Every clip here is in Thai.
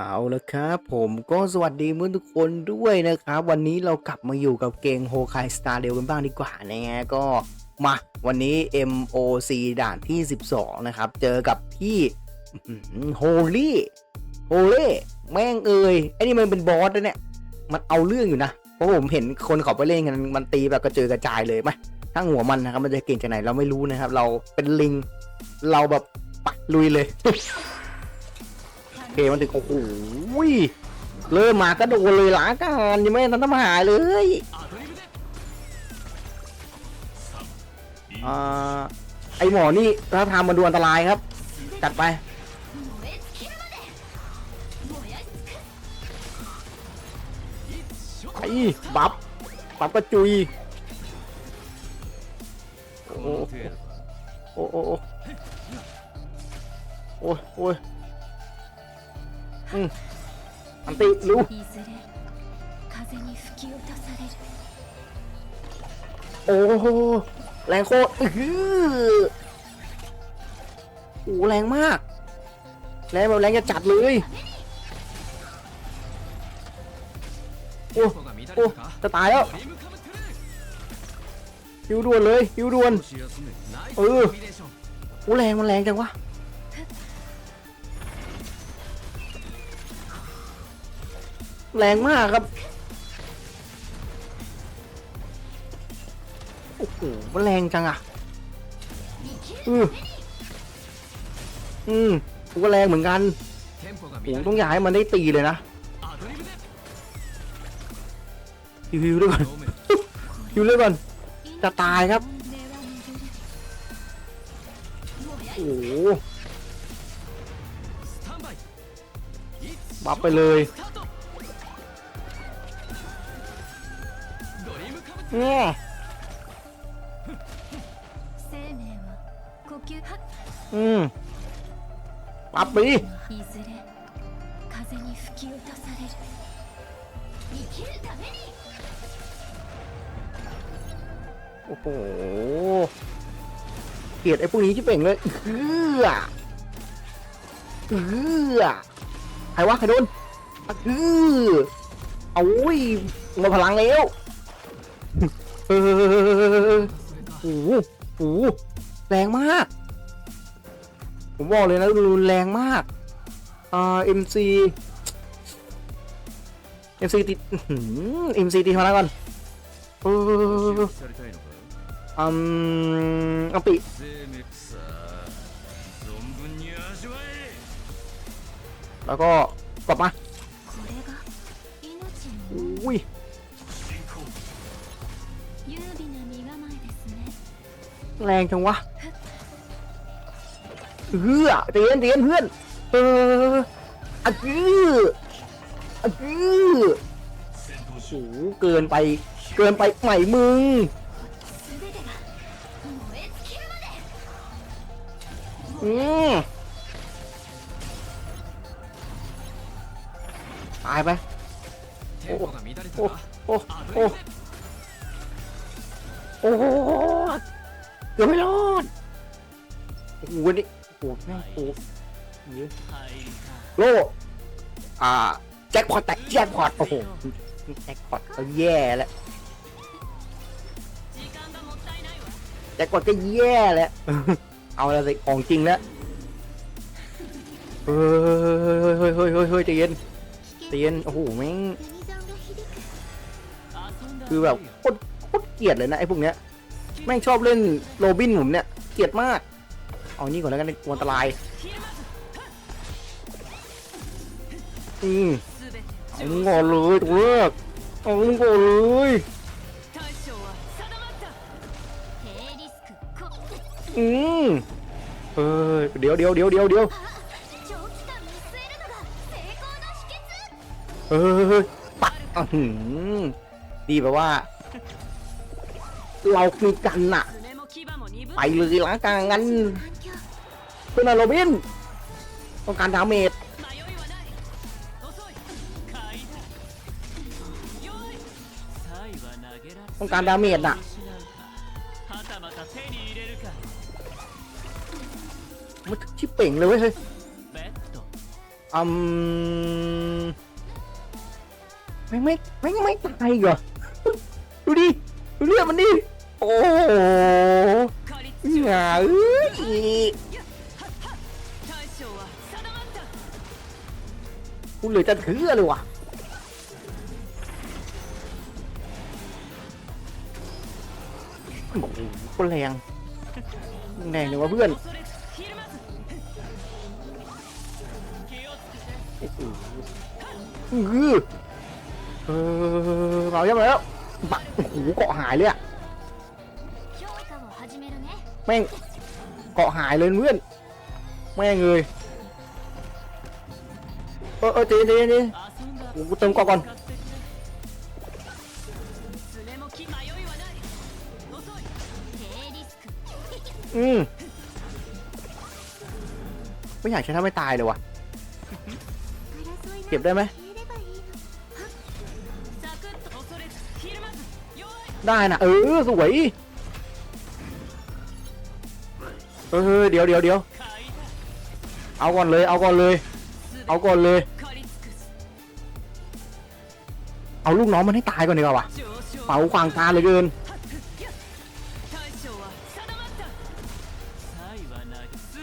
เอาละครับผมก็สวัสดีเพื่อนทุกคนด้วยนะครับ วันนี้เรากลับมาอยู่กับเกมโฮคายสตาร์เดลกันบ้างดีกว่านะฮะก็มาวันนี้ MOC ด่านที่ 12 นะครับ เจอกับที่โฮลี่โฮเล่แม่งเอ่ยไอ้นี่มันเป็นบอสนะเนี่ย มันเอาเรื่องอยู่นะ เพราะผมเห็นคนเขาไปเล่นกันมันตีแบบกระเจิดกระจายเลยไหมทั้งหัวมันนะครับมันจะเก่งจากไหนเราไม่รู้นะครับ เราเป็นลิง เราแบบปักลุยเลย เกมมันถึงโอ้โหเริ่มมาก็โดนเลยหลากันยังไม่ทันทำหายเลยอ่าไอหมอนี่ถ้าทำมันดูอันตรายครับ จัดไปไอ้บัฟบัฟกระจุย โอ้โหโอ้โอ้โหโอ้ย อืมอันติรู้โอ้แรงโคตรอือโอ้แรงมาก แรงแบบแรงจะจัดเลยโอ้โอ้จะตายแล้วฮิวด่วนเลยฮิวด่วนเออโอ้แรงมันแรงจังวะ แรงมากครับโอ้โหมันแรงจังอะอืออืมกูก็แรงเหมือนกันผมต้องอยากให้มันได้ตีเลยนะฮิวฮิวด้วยก่อนฮิวด้วยก่อนจะตายครับโอ้โหบัฟไปเลย อืมปับปีโอ้โหเกลียดไอ้พวกนี้ที่เป่งเลยเฮือเฮือใครวะใครโดนเฮืออาอุ้ยหมดพลังแล้ว โอ้โหโอ้แรงมาก ผมบอกเลยนะรุนแรงมากอ่าเอ็มซีเอ็มซีตีเอ็มซีตีมาแล้วก่อนเอออืมอัปิแล้วก็กลับมาอุ้ย แรงจังวะเฮือเตียนเตียนเพื่อน เอออะกื้ออะกื้อโอ้โหเกินไป เกินไปใหม่มึงอืมตายไป โอ้โหโอ้โอ้ เดี๋ยวไม่รอดโอ้โหวันนี้โอ้โหแม่งโอ้โหเยอะโลอ่า แจ็คพอตแตกแจ็คพอตโอ้โหแจ็คพอตก็แย่แล้วแจ็คพอตก็แย่แล้ว เอาอะไรของจริงแล้วเฮ้ยเฮ้ยเฮ้ยเฮ้ยเฮ้ยใจเย็นใจเย็นโอ้โหแม่งคือแบบโคตรโคตรเกลียดเลยนะไอ้พวกเนี้ย แม่งชอบเล่นโรบินผมเนี่ย เกลียดมาก เอานี่ก่อนแล้วกันอันตราย อืมเอามึก่อนเลยตัวเลือกเอามึก่อนเลยอืมเออเดี๋ยวเดี๋ยวเดี๋ยวเดี๋ยวเดี๋ยวเออปักอืมดีแปลว่า เราคือกันน่ะไปเลยหลัะกันงั้นคุณอาโรบิน ต้องการดาเมจต้องการดาเมจอะมันชิบเป่งเลยเว้ยอืมไม่ไม่ไม่ไม่ตายเหรอดูดิดูเรื่องมันดิ อ้โหอย่าเอ้ยกูเหลือจะถือเลยวะโอ้โหคนแรงแรงเลยว่าเพื่อนเออเออเอาเยะแล้วบักโอ้โหเกาะหายเลยอะ แม่งเกาะหายเลยเพื่อนแม่งเลยเออเออเจ๊เจ๊เจ๊กูเติมเกาะก่อนอืมไม่อยากใช้ถ้าไม่ตายเลยวะเก็บได้ไหมได้นะเออสวย เออเดี๋ยวเดี๋ยวเดี๋ยวเอาก่อนเลย เอาก่อนเลย เอาก่อนเลย เอาลูกน้องมันให้ตายก่อนดีกว่าวะเป่าขวางตาเลยเกิน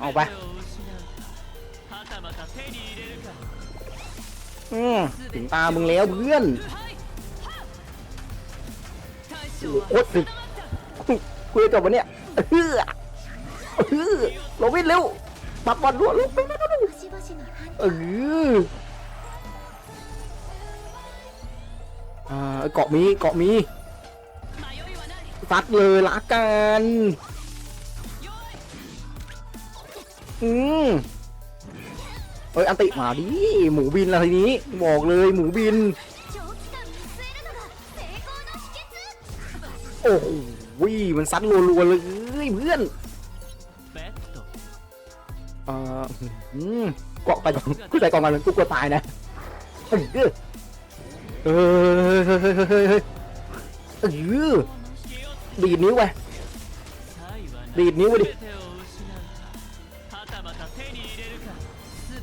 เอาไปอืมถึงตามึงแล้วเพื่อนโอ๊ยคุยจบวันเนี้ย เออโรบินเร็วปัดบอลรวลูกเอออ่าเกาะมีเกาะมีซัดเลยละกันอืมเอ้ยอันติมาดิหมูบินอะไรนี้ บอกเลยหมูบิน โอ้โหมันซัดรัวๆเลยเพื่อน อืเกาะไปก่อนกูใส่กล่องมันกูกลัวตายนะเออเฮ้ยเออดีดนิ้วไปดีดนิ้วไปดิ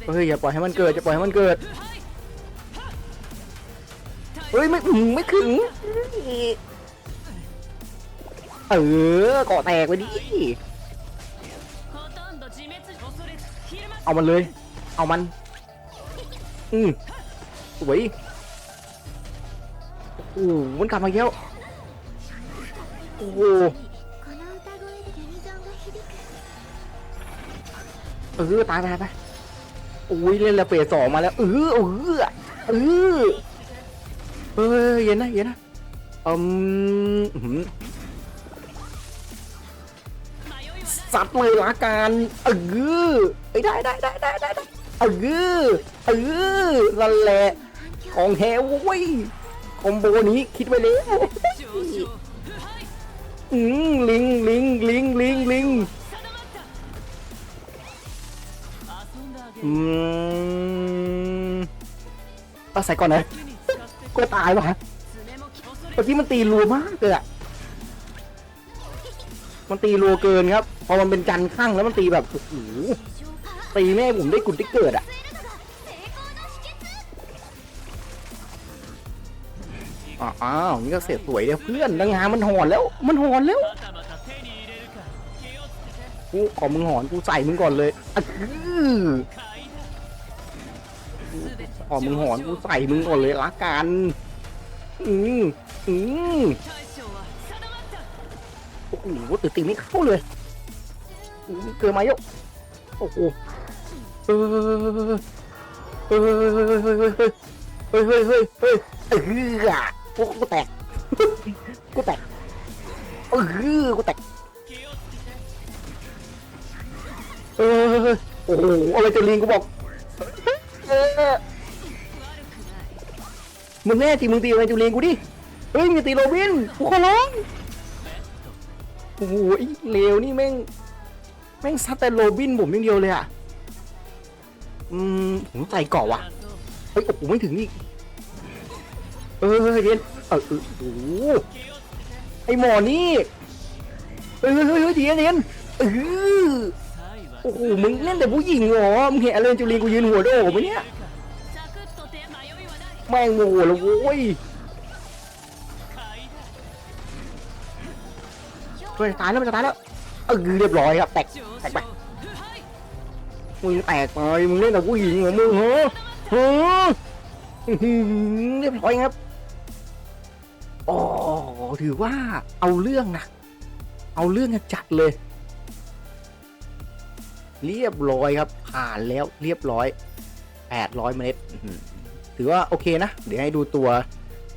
เฮ้ยอย่าปล่อยให้มันเกิดอย่าปล่อยให้มันเกิดเฮ้ยไม่ถึงไม่ถึงเออเกาะแตกไปดิ เอามันเลย เอามัน อืมสวยโอ้โหมันกลับมาแล้วโอ้โหเออตายตายไปอุ้ยเล่นระเบิดสองมาแล้วเออเออเออเฮ้ยเย็นนะเย็นนะอืม ซัดเลยละกันเออไอ้ได้ได้ได้ได้ได้เออเออนั่นแหละของแฮวเว้ยคอมโบนี้คิดไว้เล้วอืมลิงลิงลิงลิงลิงอืมเอาใส่ก่อนนะก็ตายว่ะเมื่อกี้มันตีรัวมากเลยอะมันตีรัวเกินครับ พอมันเป็นจันข้างแล้วมันตีแบบโอ้โหตีแม่ผมได้กุดที่เกิดอะอ้าวนี่ก็เสียสวยเดียวเพื่อนดังงามันหอนแล้ว มันหอนแล้วกูขอมึงหอนกูใส่มึงก่อนเลยอือขอมึงหอนกูใส่มึงก่อนเลยละกัน อืออือโอ้โหตื่ตีไม่เข้าเลย เกิดมาโยโอ้โหเฮ้ยเฮ้ยเฮ้ยเฮ้ยเฮ้ยเฮ้ยเฮ้ยเฮ้ยเฮ้ยพวกกูแตกกูแตกเออกูแตกเออโอ้โหอะไรจะลิงกูบอกมึงแน่จริงมึงตีอะไรจูเลงกูดิ เฮ้ยมึงตีโรบินกูขอร้อง โอ้โหเลวนี่แม่ง แม่งซัดแต่โรบินผมอย่างเดียวเลยอะ อืมผมใส่เก่อว่ะ เฮ้ย โอ้โหไม่ถึงนี่ เออเดียนเออเออโอ้โหไอหมอนี่เออเฮ้ยเฮ้ยเดียนเดียนเออโอ้โห มึงเล่นแต่ผู้หญิงเหรอ มึงเห็นอเลนจูรีกูยืนหัวโดกไหมเนี่ย แม่งโง่แล้วโว้ยเฮ้ยตายแล้วมันจะตายแล้ว เออเรียบร้อยครับแตกแตกไปมึงแตกไปมึงเล่นกับผู้หญิงเหรอมึงเหรอฮะอื้อหือเรียบร้อยครับโอ้ถือว่าเอาเรื่องนะเอาเรื่องจัดเลย เรียบร้อยครับ ผ่านแล้วเรียบร้อย800เมตรอื้อหือถือว่าโอเคนะ เดี๋ยวให้ดูตัว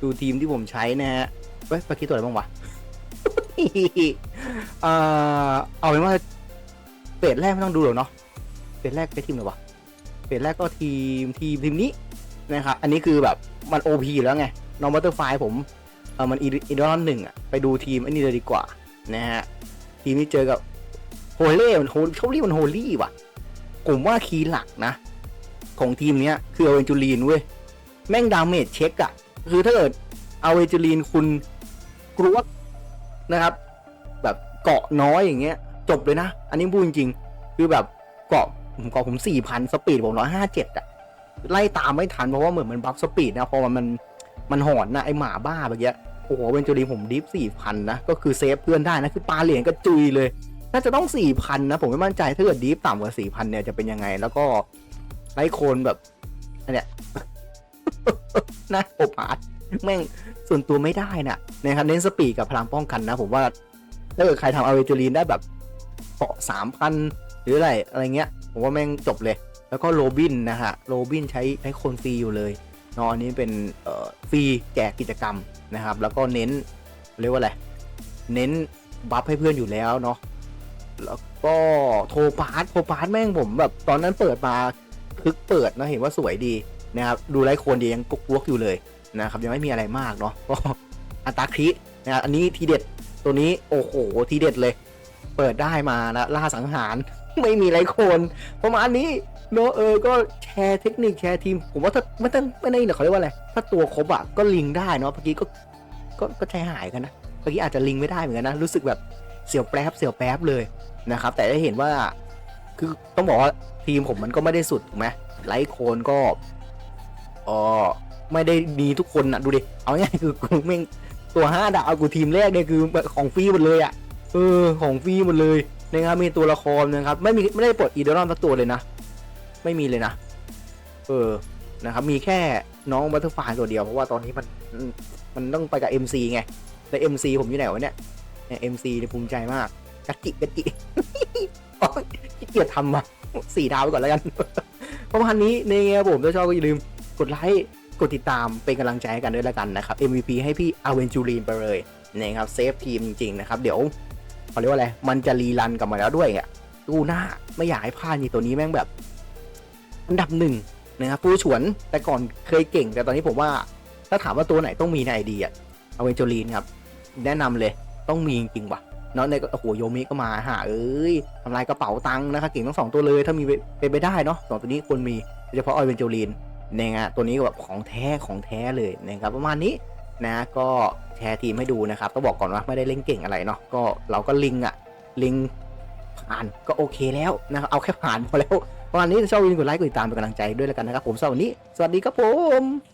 ดูทีมที่ผมใช้นะฮะเฮ้ยเมื่อกี้ตัวอะไรบ้างวะ เอ่อเอาเป็นว่าเฟสแรกไม่ต้องดูหรอกเนาะเฟสแรกไปทีมไหนวะเฟสแรกก็ทีมทีมทีมนี้นะครับอันนี้คือแบบมัน OP อยู่แล้วไงน้องบัตเตอร์ไฟผมเออมันอีดอนหนึ่งอะไปดูทีมอันนี้เลยดีกว่านะฮะทีมนี้เจอกับโฮเล่มันโฮโชลี่มันโฮลี่ว่ะผมว่าคีย์หลักนะ ของทีมเนี้ยคือเอาเวนจูลีนเว้ยแม่งดาเมจเช็คอะคือถ้าเกิดเอาเวนจูลีนคุณกรวดนะครับ เกาะน้อยอย่างเงี้ย จบเลยนะ อันนี้พูดจริงคือแบบเกาะผมเกาะผมสี่พันสปีดผมร้อยห้าเจ็ดอะไล่ตามไม่ทันเพราะว่าเหมือนมันบัฟสปีดนะพอมันมันมันหอนนะไอหมาบ้าเมื่อกี้ยโอ้โหเวนจูลีผมดิฟสี่พันนะ ก็คือเซฟเพื่อนได้นะ คือปลาเหรียญกระจุยเลย น่าจะต้องสี่พันนะ ผมไม่มั่นใจถ้าเกิดดิฟต่ำกว่าสี่พันเนี่ยจะเป็นยังไง แล้วก็ไล่โคนแบบอันเนี้ยนะโอปาร์ตแม่งส่วนตัวไม่ได้นะนะครับเน้นสปีดกับพลังป้องกันนะ ผมว่า ถ้าเกิดใครทำอาเวจูลีนได้แบบเกาะสามพันหรืออะไรอะไรเงี้ย ผมว่าแม่งจบเลย แล้วก็โรบินนะฮะ โรบินใช้ใช้คนฟรีอยู่เลยเนอะอันนี้เป็นเอ่อฟรีแจกกิจกรรมนะครับ แล้วก็เน้นเรียกว่าอะไร เน้นบัฟให้เพื่อนอยู่แล้วเนาะ แล้วก็โทพาร์ทโทพาร์ทแม่งผมแบบตอนนั้นเปิดมาคึกเปิดนะเห็นว่าสวยดีนะครับ ดูไลฟ์โคนดียังกุกวกอยู่เลยนะครับยังไม่มีอะไรมากเนาะก็อัตาครินะครับอันนี้ทีเด็ด ตัวนี้โอ้โหทีเด็ดเลย เปิดได้มานะล่าสังหาร ไม่มีไรโคนประมาณนี้เนอะเออก็แชร์เทคนิคแชร์ทีม ผมว่าถ้าไม่ต้องไม่ได้เนี่ยเขาเรียกว่าอะไร ถ้าตัวครบอะก็ลิงได้เนาะเมื่อกี้ก็ก็ก็ใจหายกันนะเมื่อกี้อาจจะลิงไม่ได้เหมือนกันนะรู้สึกแบบเสียวแป๊บเสียวแป๊บเลยนะครับ แต่ได้เห็นว่าคือต้องบอกว่าทีมผมมันก็ไม่ได้สุดถูกไหมไลท์โคนก็อ๋อไม่ได้ดีทุกคนนะดูดิเอาง่ายคือกูแม่ง ตัวห้าดาวกูทีมแรกเนี่ยคือของฟรีหมดเลยอะ่ะเออของฟรีหมดเลยนะครับมีตัวละครนะครับไม่มีไม่ได้ปลดอีเดอรอนสักตัวเลยนะ ไม่มีเลยนะ เออนะครับมีแค่น้องบัตเตอร์ไฟตัวเดียวเพราะว่าตอนนี้มันมันต้องไปกับ MC ไงแต่ MC ผมอยู่ไหนวะเนี่ยเนี่ย MC เนี่ยภูมิใจมากกัจจิกัจจิขี้เกียจทำมาสี่ดาวไปก่อนแล้วกันประมาณนี้ในครับผมถ้าชอบก็อย่าลืมกดไลค์ กดติดตามเป็นกำลังใจให้กันด้วยแล้วกันนะครับ MVP ให้พี่อาเวนจูรีนไปเลยนะครับเซฟทีมจริงๆนะครับ เดี๋ยวเขาเรียกว่าอะไร มันจะรีรันกลับมาแล้วด้วยอะดูหน้าไม่อยากให้พลาดนี่ตัวนี้แม่งแบบ อันดับหนึ่งนะครับผู้ฉวนแต่ก่อนเคยเก่ง แต่ตอนนี้ผมว่า ถ้าถามว่าตัวไหนต้องมีในไอเดียอาเวนจูรีนครับ แนะนำเลยต้องมีจริงๆว่ะเนาะในโอ้โหโยมิก็มาหาเอ้ยทำลายกระเป๋าตังค์นะครับเก่งทั้งสองตัวเลยถ้ามีเป็นไปได้เนาะสองตัวนี้ควรมีโดยเฉพาะออยเวนเจลีน นะฮะตัวนี้ก็แบบของแท้ของแท้เลยนะครับประมาณนี้นะก็แชร์ทีมให้ดูนะครับต้องบอกก่อนว่าไม่ได้เล่นเก่งอะไรเนาะก็เราก็ลิงอะลิงผ่านก็โอเคแล้วนะครับเอาแค่ผ่านพอแล้วประมาณนี้ชอบวินกดไลค์กดติดตามเป็นกำลังใจด้วยแล้วกันนะครับผมสำหรับวันนี้ สวัสดีครับผม